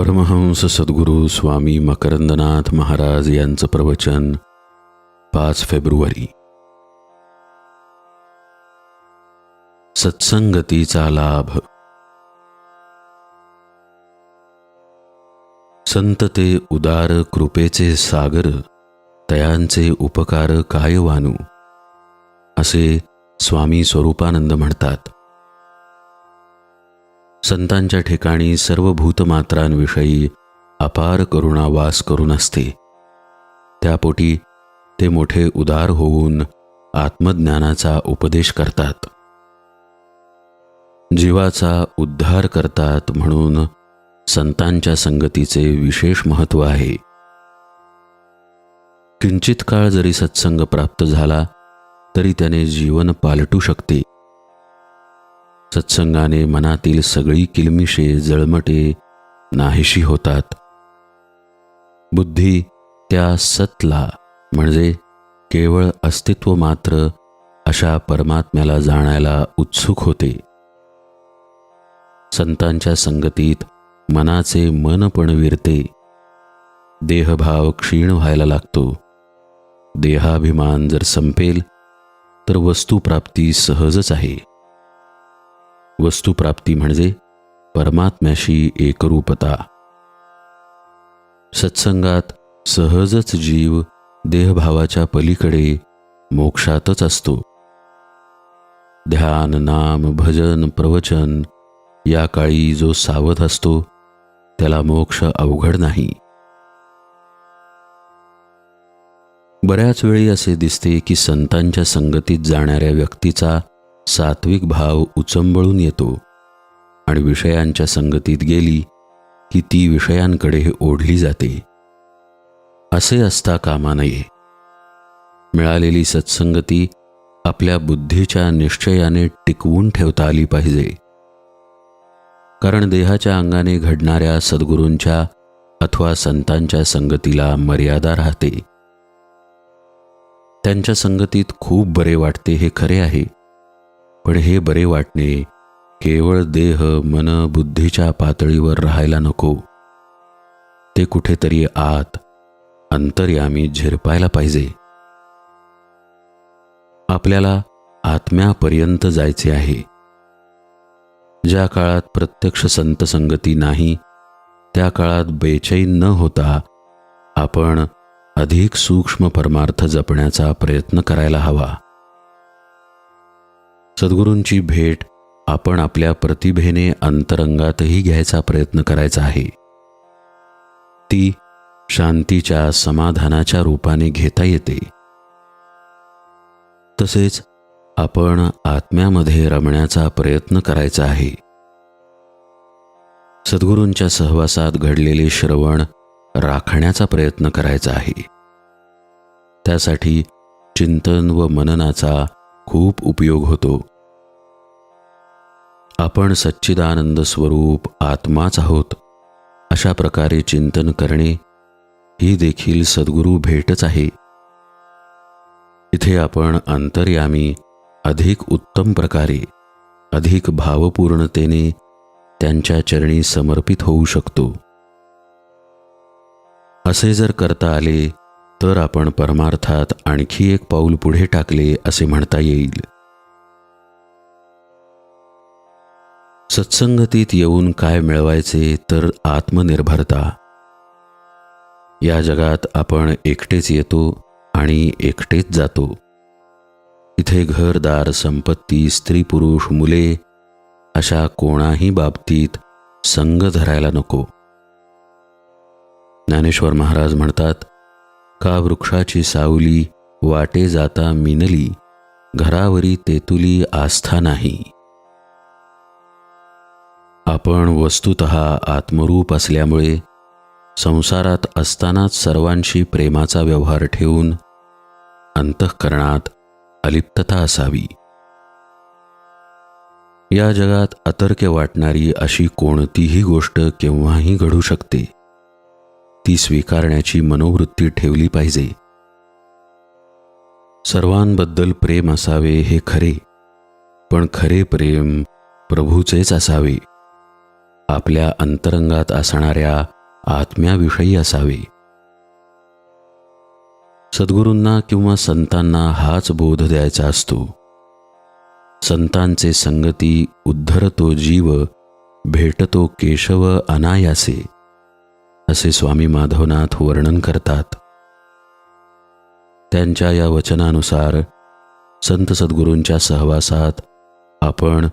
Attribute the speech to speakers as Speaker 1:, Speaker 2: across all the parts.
Speaker 1: परमहंस सद्गुरू स्वामी मकरंदनाथ महाराज यांचं प्रवचन पाच फेब्रुवारी. सत्संगतीचा लाभ. संत ते उदार कृपेचे सागर तयांचे उपकार काय वानू असे स्वामी स्वरूपानंद म्हणतात. संतांच्या ठिकाणी सर्व भूतमात्रांविषयी अपार करुणा वास करून असते. त्यापोटी ते मोठे उदार होऊन आत्मज्ञानाचा उपदेश करतात. जीवाचा उद्धार करतात म्हणून संतांच्या संगतीचे विशेष महत्त्व आहे. किंचित काळ जरी सत्संग प्राप्त झाला तरी त्याने जीवन पालटू शकते. सत्संगाने मनातील सगळी किलमिशे जळमटे नाहीशी होतात. बुद्धी त्या सतला म्हणजे केवळ अस्तित्व मात्र अशा परमात्म्याला जाणायला उत्सुक होते. संतांच्या संगतीत मनाचे मन पण विरते. देहभाव क्षीण व्हायला लागतो. देहाभिमान जर संपेल तर वस्तुप्राप्ती सहजच आहे. वस्तुप्राप्ती म्हणजे परमात्म्याशी एकरूपता. सत्संगात सहजच जीव देहभावाच्या पलीकडे मोक्षातच असतो. ध्यान नाम भजन प्रवचन या काळी जो सावध असतो त्याला मोक्ष अवघड नाही. बऱ्याच वेळी असे दिसते की संतांच्या संगतीत जाणाऱ्या व्यक्तीचा सात्विक भाव उचंबळून येतो आणि विषयांच्या संगतीत गेली की ती विषयांकडे ओढली जाते. असे असता कामा नये. मिळालेली सत्संगती आपल्या बुद्धीच्या निश्चयाने टिकवून ठेवता आली पाहिजे. कारण देहाच्या अंगाने घडणाऱ्या सद्गुरूंच्या अथवा संतांच्या संगतीला मर्यादा राहते. त्यांच्या संगतीत खूप बरे वाटते हे खरे आहे. पण हे बरे वाटणे केवळ देह मन बुद्धीच्या पातळीवर राहायला नको. ते कुठेतरी आत अंतर्यामी झिरपायला पाहिजे. आपल्याला आत्म्यापर्यंत जायचे आहे. ज्या काळात प्रत्यक्ष संत संगती नाही त्या काळात बेचैन न होता आपण अधिक सूक्ष्म परमार्थ जपण्याचा प्रयत्न करायला हवा. सद्गुरूंची भेट आपण आपल्या प्रतिभेने अंतरंगातही घ्यायचा प्रयत्न करायचा आहे. ती शांतीच्या समाधानाच्या रूपाने घेता येते. तसेच आपण आत्म्यामध्ये रमण्याचा प्रयत्न करायचा आहे. सद्गुरूंच्या सहवासात घडलेले श्रवण राखण्याचा प्रयत्न करायचा आहे. त्यासाठी चिंतन व मननाचा खूप उपयोग होतो. आपण सच्चिदानंद स्वरूप आत्माच आहोत. अशा प्रकारे चिंतन करणे ही देखील सद्गुरू भेटच आहे. इथे आपण अंतर्यामी अधिक उत्तम प्रकारे अधिक भावपूर्णतेने त्यांच्या चरणी समर्पित होऊ शकतो. असे जर करता आले तर आपण परमार्थात आणखी एक पाऊल पुढे टाकले असे म्हणता येईल. सत्संगतीत येऊन काय मिळवायचे तर आत्मनिर्भरता. या जगात आपण एकटेच येतो आणि एकटेच जातो. इथे घरदार संपत्ती स्त्री पुरुष मुले अशा कोणाही बाबतीत संग धरायला नको. ज्ञानेश्वर महाराज म्हणतात का वृक्षाची सावली वाटे जाता मिनली घरावरी तेतुली आस्था नाही. आपण वस्तुत आत्मरूप असल्यामुळे संसारात असतानाच सर्वांशी प्रेमाचा व्यवहार ठेवून अंतःकरणात अलिप्तता असावी. या जगात अतर्क्य वाटणारी अशी कोणतीही गोष्ट केव्हाही घडू शकते. ती स्वीकारण्याची मनोवृत्ती ठेवली पाहिजे. सर्वांबद्दल प्रेम असावे हे खरे पण खरे प्रेम प्रभूचेच असावे. आपल्या अंतरंगात असणाऱ्या आत्म्याविषयी असावे. सद्गुरूंना किंवा संतांना हाच बोध द्यायचा असतो. संतांचे संगती उद्धरतो जीव भेटतो केशव अनायासे असे स्वामी माधवनाथ वर्णन करतात. त्यांच्या या वचनानुसार संत सद्गुरूंच्या सहवासात आपण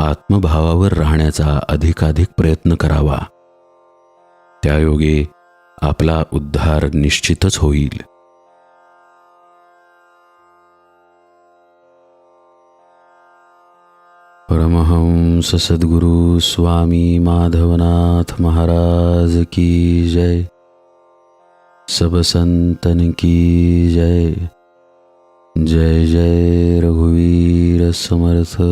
Speaker 1: आत्मभावावर राहण्याचा अधिकाधिक प्रयत्न करावा. त्यायोगे आपला उद्धार निश्चितच होईल. परमहंस सद्गुरु स्वामी माधवनाथ महाराज की जय. सब संतन की जय. जय जय रघुवीर समर्थ.